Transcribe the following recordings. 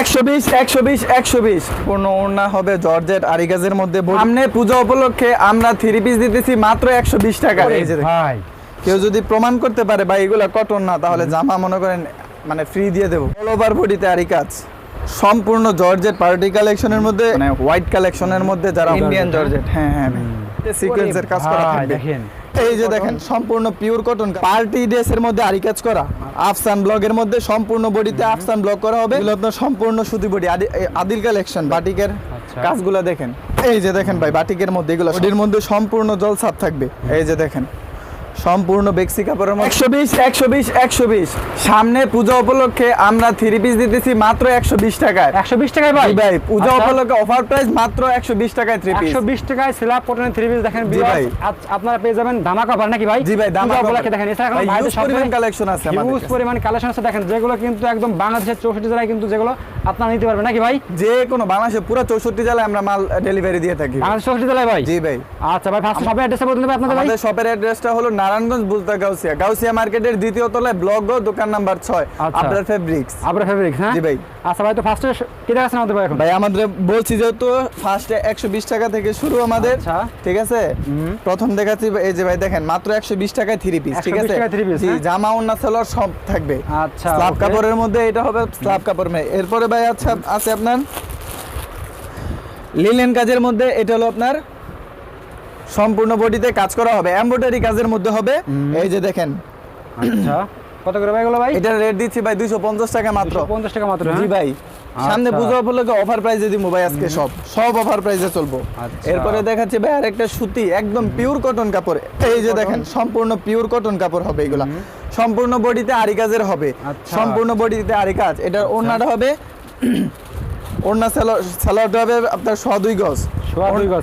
একশো বিশ একশো বিশ একশো বিশ। পূর্ণ ওড়না হবে জর্জেট আরিগাজের মধ্যে সামনে পূজা উপলক্ষে আমরা থ্রি পিস দিতেছি মাত্র একশো বিশ টাকা। ভাই। কেউ যদি প্রমাণ করতে পারে ভাই এগুলা কটন না তাহলে জামা মনে করেন মানে ফ্রি দিয়ে দেবো। অল ওভার বডিতে আরি কাজ সম্পূর্ণ জর্জেট পার্টি কালেকশনের মধ্যে মানে হোয়াইট কালেকশনের মধ্যে যারা ইন্ডিয়ান জর্জেট। হ্যাঁ হ্যাঁ সিকোয়েন্সের কাজ করা দেখেন। এই যে দেখেন সম্পূর্ণ পিওর কটন পার্টি ড্রেস এর মধ্যে আরি কাজ করা। আফসান ব্লগের মধ্যে সম্পূর্ণ বডিতে আফসান ব্লগ করা হবে। এগুলো আপনার সম্পূর্ণ সুতি বডি আদিল কালেকশন বাটিকের আচ্ছা। কাজগুলো দেখেন। এই যে দেখেন ভাই বাটিকের মধ্যে এগুলো বডির মধ্যে সম্পূর্ণ জল ছাপ থাকবে। এই যে দেখেন সম্পূর্ণ বেক্সি কাপড়ের মধ্যে। একশো বিশ একশো বিশ একশো বিশ। সামনে পূজা উপলক্ষে আমরা থ্রি পিস দিতেছি মাত্র একশো বিশ টাকায়। একশো বিশ টাকায় ভাই? ভাই পূজা আচ্ছা। উপলক্ষে অফার প্রাইস মাত্র একশো বিশ টাকায় থ্রি পিস একশো বিশ টাকায় স্ল্যাব কটনের থ্রি পিস দেখেন জি ভাই। আপনারা পেয়ে যাবেন দামা কভার নাকি ভাই? জি ভাই দাম পূজা উপলক্ষে দেখেন। এছাড়া এখন ভাইদের পরিমাণ কালেকশন আছে আমাদের হিউজ পরিমাণ কালেকশন আছে। দেখেন যেগুলো কিন্তু একদম বাংলাদেশের চৌষট্টি জেলায় কিন্তু যেগুলো আপনারা নিতে পারবেন নাকি ভাই? যে কোনো বাংলাদেশে পুরো চৌষট্টি জেলায় আমরা মাল ডেলিভারি দিয়ে থাকি। বাংলাদেশ চৌষট্টি জেলায় ভাই? জি ভাই। আচ্ছা ভাই ফার্স্ট সবাই অ্যাড্রেসে বলতে হবে আপনাদের ভাই। আমাদের শপের অ্যাড্রেসটা হলো নারায়ণগঞ্জ বুলতা গাউসিয়া। গাউসিয়া মার্কেটের দ্বিতীয় তলায় ব্লক গো দোকান নাম্বার ছয়। আচ্ছা। আপনার ফেব্রিক্স আবার ফেব্রিক হ্যাঁ? জি ভাই। আচ্ছা ভাই তো ফার্স্টে কি দেখাচ্ছেন আমাদের ভাই এখন? ভাই আমাদের বলছি যেহেতু ফার্স্টে একশো বিশ টাকা থেকে শুরু আমাদের। আচ্ছা। ঠিক আছে? প্রথম দেখাচ্ছি এই যে ভাই দেখেন মাত্র একশো বিশ টাকায় থ্রি পিস ঠিক আছে? জি হ্যাঁ? জামা ওন্না সেলর সব থাকবে। আচ্ছা স্লাব কাপড়ের মধ্যে এটা হবে স্লাব কাপড় মে এরপরে ভাই আচ্ছা আছে আপনার? লিলেন কাজের মধ্যে এটা হলো আপনার সম্পূর্ণ বডিতে কাজ করা হবে। এমব্রয়ডারি কাজের মধ্যে হবে। এই যে দেখেন। আচ্ছা। কত করে ভাই এগুলো ভাই? এটা রেট দিচ্ছি ভাই দুইশো পঞ্চাশ টাকা মাত্র। পঞ্চাশ টাকা মাত্র জি হ্যাঁ? ভাই সামনে আচ্ছা। পুজো উপলক্ষে অফার প্রাইসে দিব ভাই আজকে সব। সব অফার প্রাইসে চলবো। আচ্ছা। এরপরে দেখাচ্ছি ভাই আরেকটা সুতি একদম পিওর কটন কাপড়। এই যে দেখেন সম্পূর্ণ পিওর কটন কাপড় হবে এগুলা। সম্পূর্ণ বডিতে আরি কাজের হবে। আচ্ছা। সম্পূর্ণ বডিতে আরি কাজ। এটার ওড়নাটা হবে ওড়না সালোয়ার সালোয়ারটা হবে আপনার গজ দুই গজ,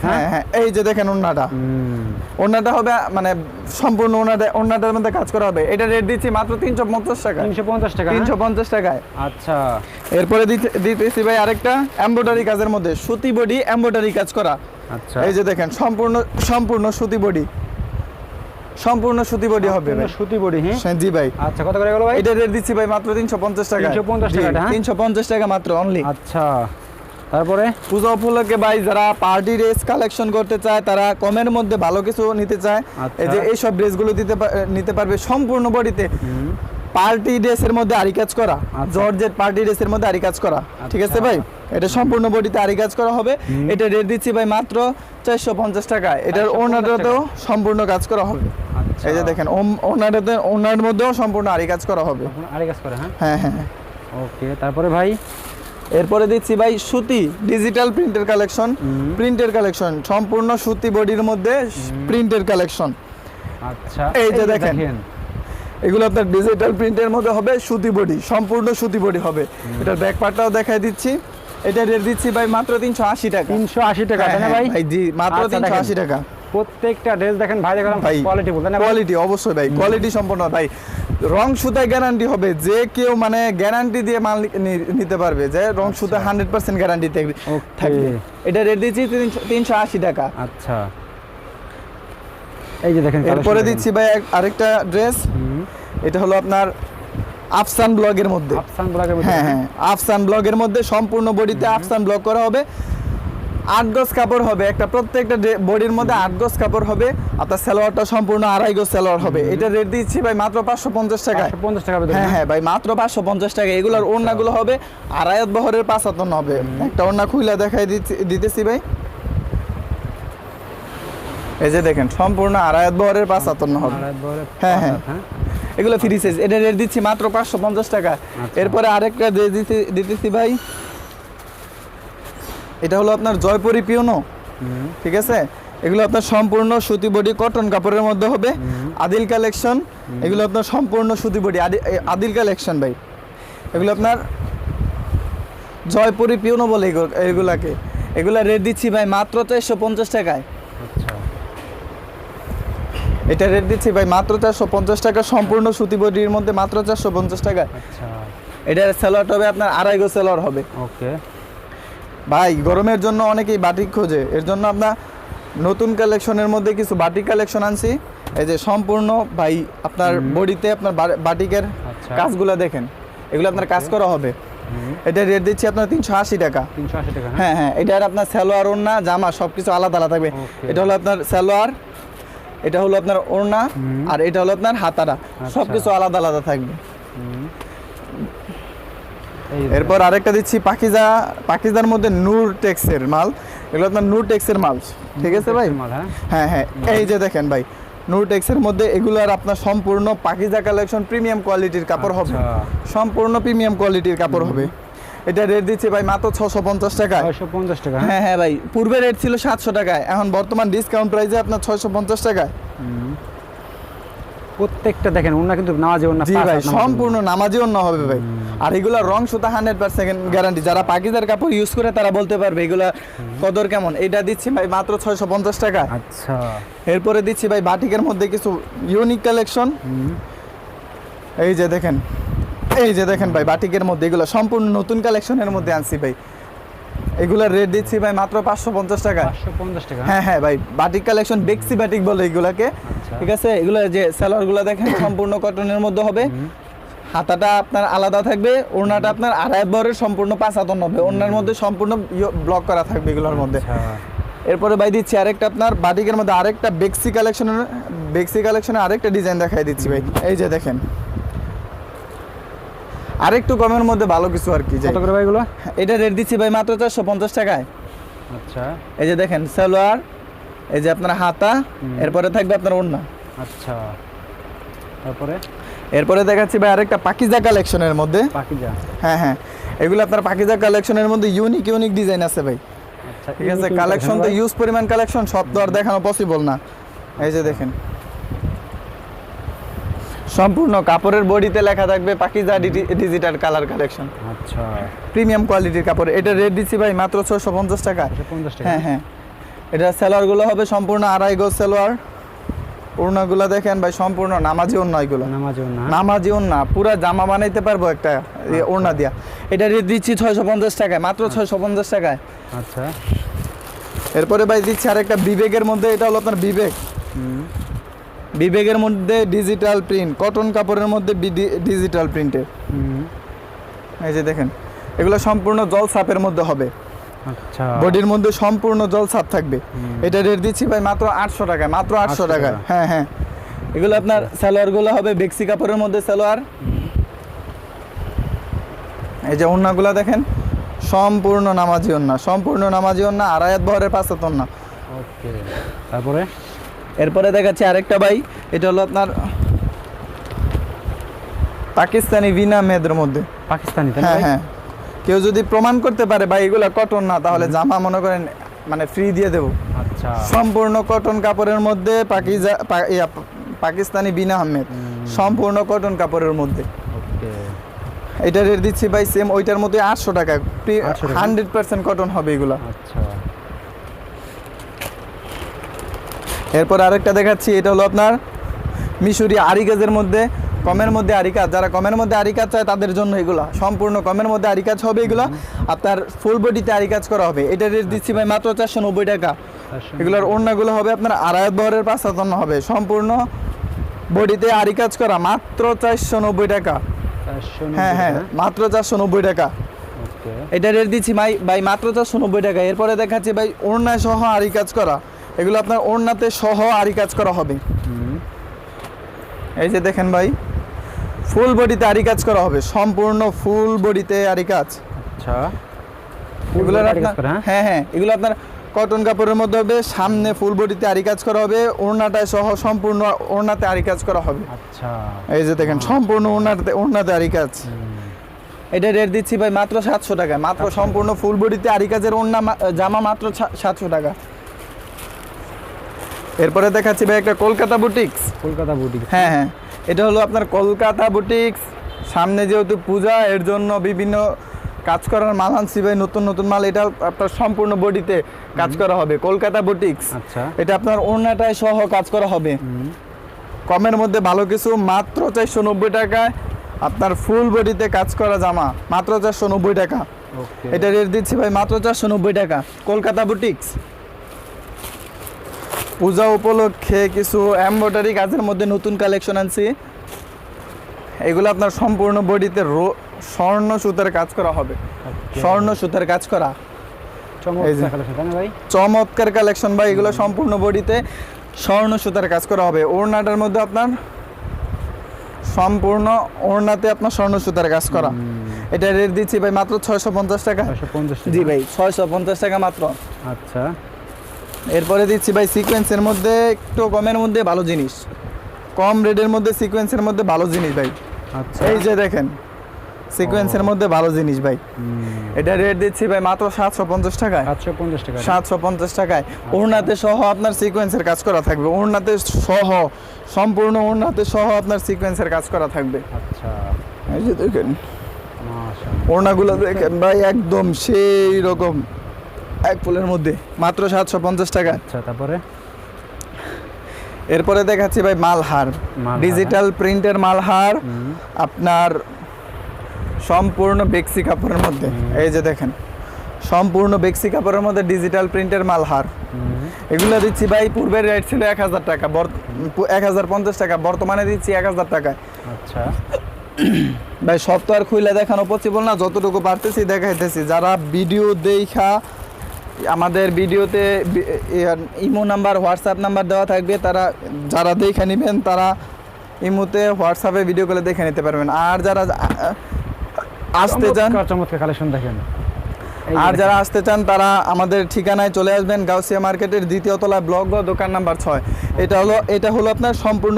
হ্যাঁ? হ্যাঁ এই যে দেখেন ওড়নাটা। ওড়নাটা হবে মানে সম্পূর্ণ ওড়নাটা ওড়নাটার মধ্যে কাজ করা হবে। এটা রেট দিচ্ছি মাত্র তিনশো পঞ্চাশ টাকা তিনশো পঞ্চাশ টাকা হ্যাঁ? তিনশো পঞ্চাশ টাকায়। আচ্ছা। এরপরে দিতেছি ভাই আরেকটা এমব্রয়ডারি কাজের মধ্যে। সুতি বডি এমব্রয়ডারি কাজ করা। আচ্ছা। এই যে দেখেন সম্পূর্ণ সম্পূর্ণ সুতি বডি সম্পূর্ণ সুতি বডি হবে ভাই। সুতি বডি হ্যাঁ? জি ভাই। আচ্ছা কত করে গেলো ভাই? এটা রেট দিচ্ছি ভাই মাত্র তিনশো পঞ্চাশ টাকা 350 টাকা, হ্যাঁ? তিনশো পঞ্চাশ টাকা মাত্র অনলি আচ্ছা। তারপরে? পূজা উপলক্ষে ভাই যারা পার্টি ড্রেস কালেকশন করতে চায় তারা কমের মধ্যে ভালো কিছু নিতে চায়। আচ্ছা। এই যে এইসব ড্রেসগুলো দিতে নিতে পারবে সম্পূর্ণ বডিতে। পার্টি ড্রেসের মধ্যে আরি কাজ করা আচ্ছা। জর্জেট পার্টি ড্রেসের মধ্যে আরি কাজ করা। ঠিক আছে আচ্ছা। ভাই? এটা সম্পূর্ণ বডিতে আরি কাজ করা হবে। এটা রেট দিচ্ছি ভাই মাত্র চারশো পঞ্চাশ টাকা। এটার 450 ওনারটাতেও সম্পূর্ণ কাজ করা হবে। এই যে দেখেন ওনারটাতে ওনার মধ্যেও সম্পূর্ণ আরি কাজ করা হবে। আরেক কাজ করে হ্যাঁ? হ্যাঁ হ্যাঁ হ্যাঁ। ওকে তারপরে ভাই? এরপরে দিচ্ছি ভাই সুতি ডিজিটাল প্রিন্টের কালেকশন প্রিন্টের কালেকশন সম্পূর্ণ সুতি বডির মধ্যে প্রিন্টের কালেকশন আচ্ছা এই যে দেখেন। এগুলো আপনার ডিজিটাল প্রিন্টের মধ্যে হবে সুতি বডি সম্পূর্ণ সুতি বডি হবে। এটার ব্যাক পার্টটাও দেখাই দিচ্ছি। এটা রেট দিচ্ছি ভাই মাত্র তিনশো আশি টাকা। তিনশো আশি টাকা হ্যাঁ, হ্যাঁ, ভাই? জি মাত্র আচ্ছা, তিনশো। আশি টাকা। প্রত্যেকটা ড্রেস দেখেন ভাই দেখেন ভাই কোয়ালিটি বলতে না? কোয়ালিটি অবশ্যই ভাই কোয়ালিটি সম্পন্ন ভাই। রং সুতায় গ্যারান্টি হবে যে কেউ মানে গ্যারান্টি দিয়ে মাল নিতে পারবে যে রং সুতা হান্ড্রেড পার্সেন্ট গ্যারান্টি থাকবে। এটা রেট দিচ্ছি তিনশো আশি টাকা। আচ্ছা। এই যে দেখেন এরপরে দিচ্ছি ভাই আরেকটা ড্রেস এটা হলো আপনার আফসান ব্লগের মধ্যে। আফসান ব্লগের মধ্যে হ্যাঁ হ্যাঁ আফসান ব্লগের মধ্যে সম্পূর্ণ বডিতে আফসান ব্লগ করা হবে। আট গজ কাপড় হবে একটা প্রত্যেকটা বডির মধ্যে আট গজ কাপড় হবে আপনার সালোয়ারটা সম্পূর্ণ আড়াই গজ সালোয়ার হবে। এটা রেট দিচ্ছি ভাই মাত্র পাঁচশো পঞ্চাশ টাকায় পঞ্চাশ টাকা বেতন হ্যাঁ হ্যাঁ। ভাই মাত্র পাঁচশো পঞ্চাশ টাকা। এগুলোর ওড়নাগুলো হবে আড়াইত বহরের পাঁচ পাঁচাতন হবে একটা ওড়না খুইলা দেখাই দিতেছি ভাই। এই যে দেখেন সম্পূর্ণ আড়াইত বহরের পাঁচাতন হবে হ্যাঁ, হ্যাঁ। হ্যাঁ। এগুলো ফ্রি সাইজ এটা রেট দিচ্ছি মাত্র পাঁচশো পঞ্চাশ টাকা। আচ্ছা। এরপরে আরেকটা দিতেছি ভাই। এটা হলো আপনার জয়পুরি পিওনো ঠিক আছে? এগুলো আপনার সম্পূর্ণ সুতি বডি কটন কাপড়ের মধ্যে হবে। আদিল কালেকশন। এগুলো আপনার সম্পূর্ণ সুতি বডি। আদিল কালেকশন ভাই। এগুলো আপনার জয়পুরি পিওনো বলে এগুলাকে। এগুলো রেট দিচ্ছি ভাই মাত্র চারশো পঞ্চাশ টাকায়। আচ্ছা। এটা রেট দিচ্ছি ভাই মাত্র চারশো পঞ্চাশ টাকা। সম্পূর্ণ সুতি বডির মধ্যে মাত্র চারশো পঞ্চাশ টাকায়। আচ্ছা। এটার স্যালোয়ার হবে আপনার আড়াই গো স্যালোয়ার হবে। ওকে। ভাই গরমের জন্য অনেকেই বাটিক খোঁজে। এর জন্য আপনার নতুন কালেকশনের মধ্যে কিছু বাটিক কালেকশন আনছি। এই যে সম্পূর্ণ ভাই আপনার বডিতে আপনার বাটিকের আচ্ছা। কাজগুলো দেখেন। এগুলো আপনার কাজ করা হবে। এটা রেট দিচ্ছি আপনার তিনশো আশি টাকা। হ্যাঁ হ্যাঁ এটা আর আপনার সালোয়ার ওড়না জামা সব কিছু আলাদা আলাদা থাকবে। এটা হলো আপনার সালোয়ার এটা হলো আপনার ওড়না আর এটা হলো আপনার হাতারা। সব কিছু আলাদা আলাদা থাকবে। এরপর আরেকটা দিচ্ছি পাকিজা পাকিজার মধ্যে নূর টেক্সের মাল। এগুলো আপনার নূর টেক্সের মাল। ঠিক আছে ভাই? হ্যাঁ? হ্যাঁ হ্যাঁ। এই যে দেখেন ভাই নূর টেক্সের মধ্যে এগুলার আপনার সম্পূর্ণ পাকিজা কালেকশন প্রিমিয়াম কোয়ালিটির কাপড় হবে। আচ্ছা। সম্পূর্ণ প্রিমিয়াম কোয়ালিটির কাপড় হবে। এটা রেট দিচ্ছি ভাই মাত্র ছশো পঞ্চাশ টাকায়। পঞ্চাশ টাকা হ্যাঁ? হ্যাঁ হ্যাঁ ভাই পূর্বে রেট ছিল সাতশো টাকায়। এখন বর্তমান ডিসকাউন্ট প্রাইসে আপনার ছয়শো পঞ্চাশ টাকায়। প্রত্যেকটা দেখেন ওনা কিন্তু নামাজে ওনা জি ভাই সম্পূর্ণ নামাজি অন্য হবে ভাই। আর এগুলা রং সুতা হান্ড্রেড পার্সেন্ট গ্যারান্টি যারা পাকিজার কাপড় ইউজ করে তারা বলতে পারবে এগুলা কদর কেমন। এটা দিচ্ছি ভাই মাত্র ছয়শো পঞ্চাশ টাকা। আচ্ছা। এরপরে দিচ্ছি ভাই বাটিকের মধ্যে কিছু ইউনিক কালেকশন এই যে দেখেন এই যে দেখেন ভাই বাটিকের মধ্যে এগুলো সম্পূর্ণ নতুন কালেকশনের মধ্যে আনছি ভাই। এগুলোর রেট দিচ্ছি ভাই মাত্র পাঁচশো পঞ্চাশ টাকা। টাকা? হ্যাঁ হ্যাঁ ভাই বাটিক কালেকশন বেক্সি বাটিক বলে এগুলাকে। আচ্ছা। ঠিক আছে এগুলো যে সালোয়ারগুলো দেখেন সম্পূর্ণ কটনের মধ্যে হবে। হাতাটা আপনার আলাদা থাকবে ওড়নাটা আপনার আড়াই বরের সম্পূর্ণ পাঁচ হাতন হবে। ওড়নার মধ্যে সম্পূর্ণ ব্লক করা থাকবে এগুলোর মধ্যে। আচ্ছা। এরপরে ভাই দিচ্ছি আরেকটা আপনার বাটিকের মধ্যে আরেকটা বেক্সি কালেকশনের বেক্সি কালেকশনের আরেকটা ডিজাইন দেখাই দিচ্ছি ভাই। এই যে দেখেন। আরেকটু কমের মধ্যে ভালো কিছু আর কি যাই। কত করে ভাই এগুলো? এটা রেট দিচ্ছি ভাই মাত্র চারশো পঞ্চাশ টাকায়। আচ্ছা। এই যে দেখেন সালোয়ার এই যে আপনার হাতা এরপরে থাকবে আপনার ওড়না। আচ্ছা। তারপরে? এরপরে দেখাচ্ছি ভাই আরেকটা পাকিজা কালেকশনের মধ্যে। যা হ্যাঁ হ্যাঁ। এগুলো আপনার পাকিজা কালেকশনের মধ্যে ইউনিক ইউনিক ডিজাইন আছে ভাই। আচ্ছা ঠিক আছে কালেকশন তো ইউজ পরিমাণ কালেকশন সব তো আর দেখানো পসিবল না। এই যে দেখেন। সম্পূর্ণ কাপড়ের বডিতে লেখা থাকবে পাকিজা ডিজিটাল কালার কালেকশন আচ্ছা। প্রিমিয়াম কোয়ালিটির কাপড়। এটা রেট দিচ্ছি ভাই মাত্র ছশো পঞ্চাশ টাকা। হ্যাঁ হ্যাঁ। এটা সেলোয়ারগুলো হবে সম্পূর্ণ আড়াই গজ সেলোয়ার। ওড়নাগুলো দেখেন ভাই সম্পূর্ণ নামাজি ওড়না এগুলো নামাজে ওনা নামাজি ওড়না। পুরা জামা বানাইতে পারব একটা এ ওড়না দিয়া। এটা রেট দিচ্ছি ছয়শো পঞ্চাশ টাকায় মাত্র ছয়শো পঞ্চাশ টাকায়। আচ্ছা। এরপরে ভাই দিচ্ছি আরেকটা বিবেকের মধ্যে এটা হলো আপনার বিবেক। হুম। বিবেকের মধ্যে ডিজিটাল প্রিন্ট কটন কাপড়ের মধ্যে ডিজিটাল প্রিন্টের এই যে দেখেন এগুলো সম্পূর্ণ জল সাপের মধ্যে হবে। আচ্ছা। বডির মধ্যে সম্পূর্ণ জল সাপ থাকবে। এটা রেট দিচ্ছি ভাই মাত্র আটশো টাকায় মাত্র আটশো 800 টাকায়। হ্যাঁ হ্যাঁ। এগুলো আপনার সালোয়ারগুলো হবে বেক্সি কাপড়ের মধ্যে সালোয়ার। এই যে ওন্নাগুলো দেখেন সম্পূর্ণ নামাজি ওন্না সম্পূর্ণ নামাজি ওন্না আড়ায়াত বহরের পাঁচাত ওন্না। ওকে তারপরে? এরপরে দেখাচ্ছি আরেকটা ভাই এটা হলো আপনার পাকিস্তানি বিনা মেয়েদের মধ্যে। পাকিস্তানি হ্যাঁ হ্যাঁ। কেউ যদি প্রমাণ করতে পারে ভাই এগুলা কটন না তাহলে জামা মনে করেন মানে ফ্রি দিয়ে দেবো। আচ্ছা। সম্পূর্ণ কটন কাপড়ের মধ্যে পাকিজা পাকিস্তানি বিনা আহমেদ। সম্পূর্ণ কটন কাপড়ের মধ্যে। এটা রেট দিচ্ছি ভাই সেম ওইটার মধ্যে আটশো টাকা। 800 টাকা? হান্ড্রেড পার্সেন্ট কটন হবে এগুলা। আচ্ছা। এরপর আরেকটা দেখাচ্ছি এটা হলো আপনার মিশরি আরিকাজের মধ্যে কমের মধ্যে আরিকাজ যারা কমের মধ্যে আরিকাজ চায় তাদের জন্য এগুলা সম্পূর্ণ কমের মধ্যে আরিকাজ হবে এগুলা আপনার ফুল বডিতে আরিকাজ করা হবে। এটা রেট দিচ্ছি ভাই মাত্র চারশো নব্বই টাকা। এগুলোর ওড়নাগুলো হবে আপনার আড়াই বহরের পাঁচাতন হবে। সম্পূর্ণ বডিতে আরিকাজ করা মাত্র চারশো নব্বই টাকা। হ্যাঁ হ্যাঁ মাত্র চারশো নব্বই টাকা। এটা রেট দিচ্ছি ভাই ভাই মাত্র চারশো নব্বই টাকা। এরপরে দেখাচ্ছি ভাই ওড়নায় সহ আরি কাজ করা। এগুলো আপনার ওড়নাতে সহ আরি কাজ করা হবে। এই যে দেখেন ভাই ফুল বডিতে আরি কাজ করা হবে সম্পূর্ণ ফুল বডিতে আরি কাজ। আচ্ছা। এগুলো আপনার হ্যাঁ? হ্যাঁ হ্যাঁ এগুলো আপনার কটন কাপড়ের মধ্যে হবে সামনে ফুল বডিতে আরি কাজ করা হবে ওড়নাটায় সহ সম্পূর্ণ ওড়নাতে আরি কাজ করা হবে। আচ্ছা। এই যে দেখেন সম্পূর্ণ ওড়নাতে ওড়নাতে আরি কাজ। এটা রেট দিচ্ছি ভাই মাত্র সাতশো টাকা মাত্র সম্পূর্ণ ফুল বডিতে আরি কাজের ওড়না জামা মাত্র সাতশো টাকা। এরপরে দেখাচ্ছি ভাই একটা কলকাতা বুটিক্স কলকাতা বুটি হ্যাঁ হ্যাঁ। এটা হলো আপনার কলকাতা বুটিক্স সামনে যেহেতু পূজা এর জন্য বিভিন্ন কাজ করার মাল আনছি ভাই নতুন নতুন মাল। এটা আপনার সম্পূর্ণ বডিতে কাজ করা হবে। কলকাতা বুটিক্স আচ্ছা। এটা আপনার ওড়নাটায় সহ কাজ করা হবে। কমের মধ্যে ভালো কিছু মাত্র চারশো নব্বই টাকায় আপনার ফুল বডিতে কাজ করা জামা মাত্র চারশো নব্বই টাকা। এটা রেট দিচ্ছি ভাই মাত্র চারশো নব্বই টাকা। কলকাতা বুটিক্স পূজা উপলক্ষে কিছু এমব্রয়ডারি কাজের মধ্যে নতুন কালেকশন আনছি। এগুলো আপনার সম্পূর্ণ বডিতে রো স্বর্ণ সুতার কাজ করা হবে। স্বর্ণ সুতার কাজ করা। চমৎকার কালেকশন ভাই? এগুলো সম্পূর্ণ বডিতে স্বর্ণ সুতার কাজ করা হবে। ওড়নাটার মধ্যে আপনার সম্পূর্ণ ওড়নাতে আপনার স্বর্ণ সুতার কাজ করা। এটা রেট দিচ্ছি ভাই মাত্র ছয়শো পঞ্চাশ টাকা। জি ভাই ছয়শো পঞ্চাশ টাকা মাত্র। আচ্ছা। এরপরে দিচ্ছি ভাই সিকোয়েন্সের মধ্যে একটু কমের মধ্যে ভালো জিনিস। কম রেটের মধ্যে সিকোয়েন্সের মধ্যে ভালো জিনিস ভাই। আচ্ছা। এই যে দেখেন সিকোয়েন্সের মধ্যে ভালো জিনিস ভাই। এটা রেট দিচ্ছি ভাই মাত্র সাতশো পঞ্চাশ টাকায়। সাতশো পঞ্চাশ টাকা সাতশো পঞ্চাশ টাকায়। ওড়নাতে সহ আপনার সিকোয়েন্সের কাজ করা থাকবে। ওড়নাতে সহ সম্পূর্ণ ওড়নাতে সহ আপনার সিকোয়েন্সের কাজ করা থাকবে। আচ্ছা। এই যে দেখেন। ওড়নাগুলো দেখেন ভাই একদম সেই রকম। এক ফুলের মধ্যে মাত্র সাতশো পঞ্চাশ টাকা। আচ্ছা তারপরে? এরপরে দেখাচ্ছি ভাই মালহার। ডিজিটাল প্রিন্টের মালহার আপনার সম্পূর্ণ বেক্সি কাপড়ের মধ্যে। এই যে দেখেন সম্পূর্ণ বেক্সি কাপড়ের মধ্যে ডিজিটাল প্রিন্টের মালহার। এগুলো দিচ্ছি ভাই পূর্বের রেট ছিল এক হাজার টাকা এক হাজার পঞ্চাশ টাকা বর্তমানে দিচ্ছি এক হাজার টাকায় আচ্ছা। ভাই সব তো আর খুইলে দেখানো পসিবল না যতটুকু পারতেছি দেখাইতেছি। যারা ভিডিও দেখা আমাদের ভিডিওতে ইমো নাম্বার হোয়াটসঅ্যাপ নাম্বার দেওয়া থাকবে তারা যারা দেখে নেবেন তারা ইমোতে হোয়াটসঅ্যাপে ভিডিও কলে দেখে নিতে পারবেন। আর যারা আসতে চান চমৎকার কালেকশন দেখেন। আর যারা আসতে চান তারা আমাদের ঠিকানায় চলে আসবেন গাউসিয়া মার্কেটের দ্বিতীয় তলায় ব্লক বা দোকান নাম্বার ছয়। এটা হলো এটা হলো আপনার সম্পূর্ণ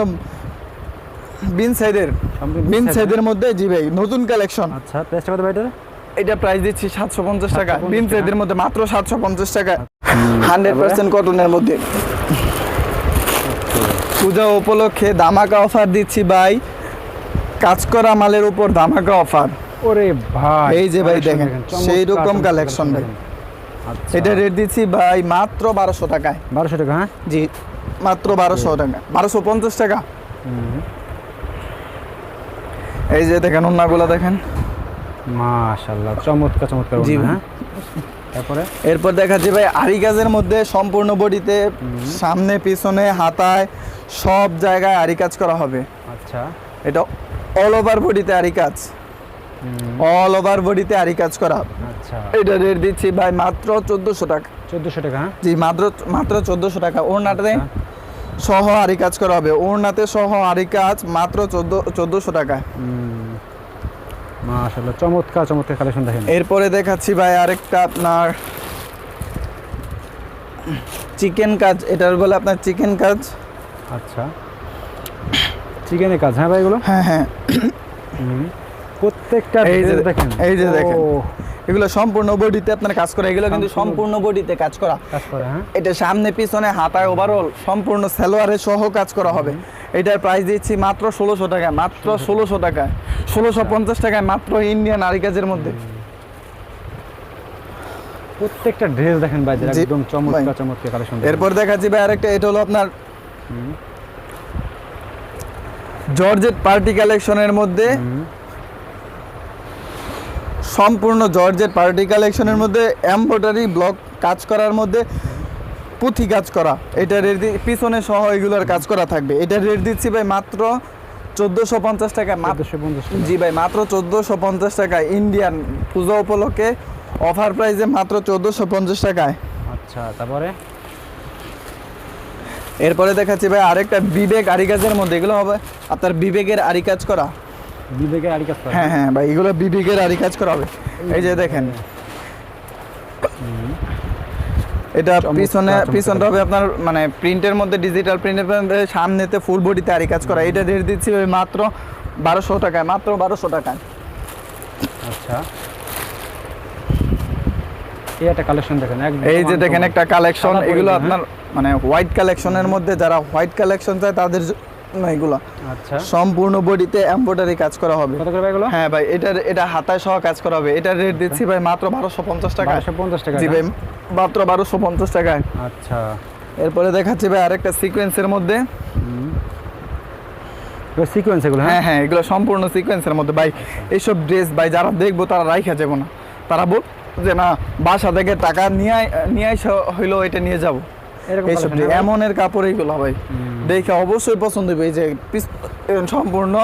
বিন সাইডের সম্পূর্ণ বিন সাইডের মধ্যে জি ভাই নতুন কালেকশন আচ্ছা প্রাইসটা কত ভাই? এটা প্রাইস দিচ্ছি সাতশো পঞ্চাশ টাকা। বিন। সাইডের মধ্যে মাত্র সাতশো পঞ্চাশ টাকা। হান্ড্রেড পার্সেন্ট কটনের মধ্যে। পূজা উপলক্ষে ধামাকা অফার দিচ্ছি ভাই। কাজ করা মালের উপর ধামাকা অফার ওরে ভাই এই যে ভাই দেখেন, সেই রকম collection ভাই। আচ্ছা। এটা রেট দিচ্ছি ভাই মাত্র বারোশো টাকায়। বারোশো টাকা হ্যাঁ? জি মাত্র বারোশো টাকা। বারোশো পঞ্চাশ টাকা। এই যে দেখেন অন্যগুলো দেখেন। মাশাআল্লাহ চমৎকার চমৎকার জি। হ্যাঁ? তারপরে? এরপর দেখাচ্ছি ভাই আরি কাজের মধ্যে সম্পূর্ণ বডিতে সামনে পিছনে হাতায় সব জায়গায় আরি কাজ করা হবে। আচ্ছা। এটা অল ওভার বডিতে আরি কাজ। অল ওভার বডিতে আরি কাজ করা। আচ্ছা। এটা রেট দিচ্ছি ভাই মাত্র চোদ্দোশো টাকা। চোদ্দোশো টাকা হ্যাঁ? জি মাত্র মাত্র চোদ্দোশো টাকা। ওড়নাতে আচ্ছা। সহ আরি কাজ করা হবে। ওড়নাতে সহ আরি কাজ মাত্র চোদ্দ চোদ্দোশো টাকা হুম, মাশাআল্লাহ চমৎকার চমৎকার কালেকশন দেখেন। এরপরে দেখাচ্ছি ভাই আরেকটা আপনার চিকেন কাজ এটার বলে আপনার চিকেন কাজ। আচ্ছা। চিকেনের কাজ হ্যাঁ ভাই এগুলো? হ্যাঁ হ্যাঁ। প্রত্যেকটা এই যে দেখেন। এই যে দেখেন। এগুলো সম্পূর্ণ বডিতে আপনার কাজ করা এগুলো কিন্তু সম্পূর্ণ- বডিতে কাজ করা। হ্যাঁ? এটা সামনে পিছনে হাতায় ওভারঅল সম্পূর্ণ সালোয়ারে সহ কাজ করা হবে। এটার প্রাইস দিচ্ছি মাত্র ষোলোশো টাকা মাত্র ষোলোশো টাকায়। ষোলোশো পঞ্চাশ টাকায় মাত্র ইন্ডিয়ান আরি কাজের মধ্যে। প্রত্যেকটা ড্রেস দেখেন ভাই একদম চমৎকার চমৎকার কালেকশন এরপর দেখাচ্ছি ভাই আরেকটা এটা হলো আপনার জর্জেট পার্টি কালেকশনের মধ্যে সম্পূর্ণ জর্জের পার্টি কালেকশনের মধ্যে এমব্রয়ডারি ব্লক কাজ করার মধ্যে পুঁথি কাজ করা। এটা রেট পিছনে সহ এগুলোর কাজ করা থাকবে। এটা রেট দিচ্ছি ভাই মাত্র চোদ্দোশো পঞ্চাশ টাকা। মাত্র চোদ্দোশো পঞ্চাশ জি ভাই মাত্র চোদ্দোশো পঞ্চাশ টাকা। ইন্ডিয়ান পুজো উপলক্ষে অফার প্রাইসে মাত্র চোদ্দোশো পঞ্চাশ টাকায়। আচ্ছা তারপরে? এরপরে দেখাচ্ছি ভাই আরেকটা বিবেক আরিকাজের মধ্যে। এগুলো হবে আপনার বিবেকের আরি কাজ করা। বিবেকের আড়ি কাজ হ্যাঁ হ্যাঁ ভাই এগুলো বিবেকের আরি কাজ করা হবে। এই যে দেখেন। এটা পিছনে পিছনটা হবে আপনার মানে প্রিন্টের মধ্যে ডিজিটাল প্রিন্টের মধ্যে সামনেতে ফুল বডিতে আরি কাজ করা। এটা রেট দিচ্ছি ওই মাত্র বারোশো টাকায় মাত্র বারোশো টাকায়। আচ্ছা। এই একটা কালেকশন দেখেন এই যে দেখেন একটা কালেকশন এগুলো আপনার মানে হোয়াইট কালেকশনের মধ্যে যারা হোয়াইট কালেকশন চায় তাদের এগুলো। আচ্ছা। সম্পূর্ণ বডিতে এমব্রয়ডারি কাজ করা হবে। কত করে ভাই এগুলো? হ্যাঁ ভাই এটার এটা হাতায় সহ কাজ করা হবে। এটা রেট দিচ্ছি ভাই মাত্র বারোশো পঞ্চাশ টাকা। টাকা জি ভাই মাত্র বারোশো পঞ্চাশ টাকায়। আচ্ছা। এরপরে দেখাচ্ছি ভাই আরেকটা সিকোয়েন্সের মধ্যে। সিকোয়েন্স এগুলো হ্যাঁ? হ্যাঁ হ্যাঁ এগুলো সম্পূর্ণ সিকোয়েন্সের মধ্যে। ভাই এইসব ড্রেস ভাই যারা দেখব তারা রাইখা যাব না। তারা বল যে না বাসা থেকে টাকা নিয়ে নিয়ে হইল এটা নিয়ে যাব। এমনের কাপড় এইগুলো ভাই। দেখে অবশ্যই পছন্দ হবে। এই যে সম্পূর্ণ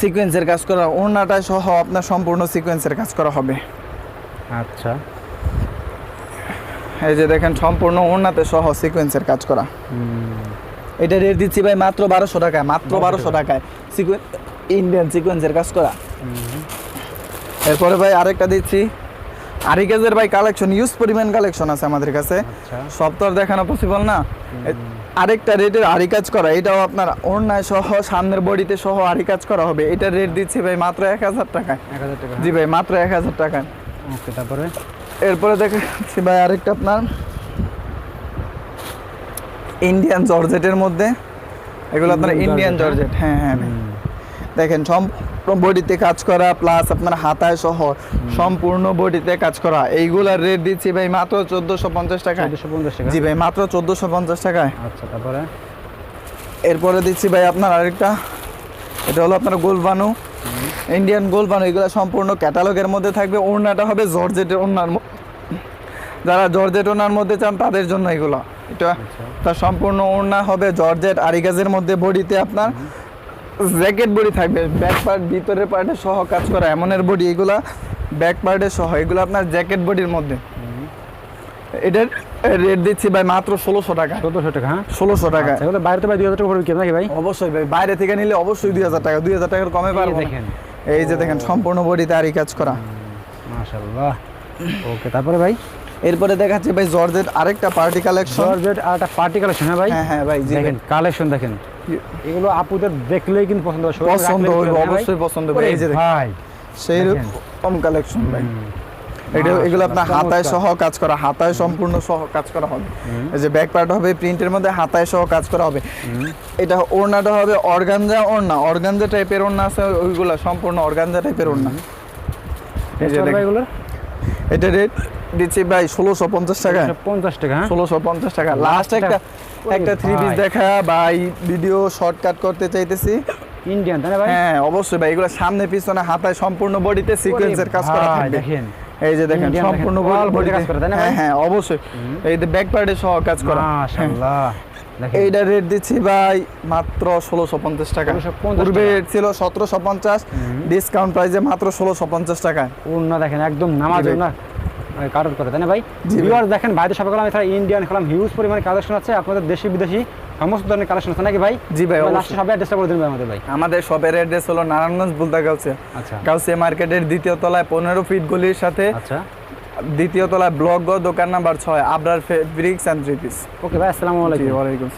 সিকোয়েন্সের কাজ করা ওড়নাটা সহ আপনার সম্পূর্ণ সিকোয়েন্সের কাজ করা হবে। আচ্ছা। এই যে দেখেন সম্পূর্ণ ওড়নাতে সহ সিকোয়েন্সের কাজ করা। এটা রেট দিচ্ছি ভাই মাত্র বারোশো টাকায় মাত্র 1200 বারোশো টাকায়। সিকোয়েন্স ইন্ডিয়ান সিকোয়েন্সের কাজ করা। এরপরে ভাই আরেকটা দিচ্ছি। আরিকাজের ভাই কালেকশন ইউজ পরিমাণ কালেকশন আছে আমাদের কাছে। আচ্ছা। সব তো আর দেখানো পসিবল না। আরেকটা রেটের আরি কাজ করা এটাও আপনার অন্যায় সহ সামনের বডিতে সহ আরি কাজ করা হবে। এটার রেট দিচ্ছি ভাই মাত্র এক হাজার টাকায়। টাকা। জি ভাই মাত্র এক হাজার টাকায়। ওকে তারপরে? এরপরে দেখাচ্ছি ভাই আরেকটা আপনার ইন্ডিয়ান জর্জেটের মধ্যে। এগুলো আপনার ইন্ডিয়ান জর্জেট হ্যাঁ? হ্যাঁ দেখেন সম্পূর্ণ বডিতে কাজ করা প্লাস আপনার হাতায় সহ সম্পূর্ণ বডিতে কাজ করা। এইগুলার রেট দিচ্ছি ভাই মাত্র চোদ্দোশো পঞ্চাশ টাকা? জি ভাই মাত্র চোদ্দোশো পঞ্চাশ টাকায়। আচ্ছা তারপরে? এরপরে দিচ্ছি ভাই আপনার আরেকটা। এটা হলো আপনার গোলবানু। ইন্ডিয়ান গোলবানু এগুলো সম্পূর্ণ ক্যাটালগের মধ্যে থাকবে। ওড়নাটা হবে জর্জেটের ওড়নার যারা জর্জেট ওড়নার মধ্যে চান তাদের জন্য এগুলো। এটা আচ্ছা। তার সম্পূর্ণ ওড়না হবে জর্জেট আরিগাজের মধ্যে বডিতে আপনার। জ্যাকেট বডি থাকবে ব্যাক পার্ট ভিতরের পার্টে সহ কাজ করা এমনের বডি এগুলা ব্যাক পার্টে সহ এগুলো আপনার জ্যাকেট বডির মধ্যে। এটার রেট দিচ্ছি ভাই মাত্র ষোলোশো টাকা। চোদ্দশো টাকা হ্যাঁ? ষোলোশো টাকা। আচ্ছা, এগুলো বাইরে তো ভাই দুই হাজার টাকা কি নাকি ভাই? অবশ্যই ভাই বাইরে থেকে নিলে অবশ্যই দুই হাজার টাকা দুই হাজার টাকার কমে পারব এই যে দেখেন সম্পূর্ণ বডিতে আরি কাজ করা। মাশাআল্লাহ। ওকে তারপরে ভাই? এরপরে দেখাচ্ছি ভাই জর্জেট আরেকটা পার্টি কালেকশন জর্জেট আর একটা পার্টি কালেকশন হ্যাঁ ভাই? হ্যাঁ হ্যাঁ ভাই দেখেন কালেকশন দেখেন। এগুলো আপুদের দেখলেই কিন্তু পছন্দ হবে পছন্দ হ্যাঁ ভাই? অবশ্যই পছন্দ হবে। এই যে ভাই সেই। রকম কালেকশন ভাই। এটা এগুলো আপনার হাতায় সহ কাজ করা হাতায় সম্পূর্ণ সহ কাজ করা হবে। এই যে ব্যাক পার্ট হবে প্রিন্টের মধ্যে হাতায় সহ কাজ করা হবে। এটা ওড়নাটা হবে অর্গানজা ওড়না। অর্গানজা টাইপের ওড়না আছে ওইগুলা সম্পূর্ণ অর্গানজা টাইপের ওড়না। এই যে। এগুলো এটা রেট দিচ্ছি ভাই ষোলোশো পঞ্চাশ টাকা। পঞ্চাশ টাকা হ্যাঁ? ষোলোশো পঞ্চাশ টাকা। লাস্ট একটা একটা থ্রি পিস দেখা ভাই ভিডিও শর্টকাট করতে চাইতেছি। ইন্ডিয়ান তাই না ভাই? হ্যাঁ অবশ্যই ভাই এগুলো সামনে পিছনে হাতায় সম্পূর্ণ বডিতে সিকোয়েন্সের কাজ করা থাকবে। দেখেন। এই যে দেখেন সম্পূর্ণ all কাজ করা, তাই না হ্যাঁ? হ্যাঁ অবশ্যই। এই যে ব্যাক পার্টে সহ কাজ করা। হ্যাঁ। মাশাআল্লাহ। দেখেন এইটা রেট দিচ্ছি ভাই মাত্র ষোলোশো পঞ্চাশ টাকা। পূর্বে রেট ছিল সতেরোশো পঞ্চাশ ডিসকাউন্ট প্রাইসে মাত্র ষোলোশো পঞ্চাশ টাকা। ওড়না দেখেন একদম নামাজ না কারোর করে তাই না ভাই? দেখেন ভাইদের সবাই এছাড়া ইন্ডিয়ান হিউজ পরিমাণে কালেকশন আছে আপনাদের দেশি বিদেশি সমস্ত ধরনের কালেকশন আছে নাকি ভাই? জি ভাই, লাস্টে সবাই অ্যাড্রেসটা করে দিন ভাই আমাদের ভাই। আমাদের শপের অ্যাড্রেস হলো নারায়ণগঞ্জ বুলদা গাউসে আচ্ছা। গাউসে মার্কেটের দ্বিতীয় তলায় পনেরো ফিট গলির সাথে আচ্ছা। দ্বিতীয় তলায় ব্লক গ দোকান নাম্বার ছয় Abrar fabrics and three piece. Okay ভাই আসসালামু আলাইকুম। ওয়ালাইকুম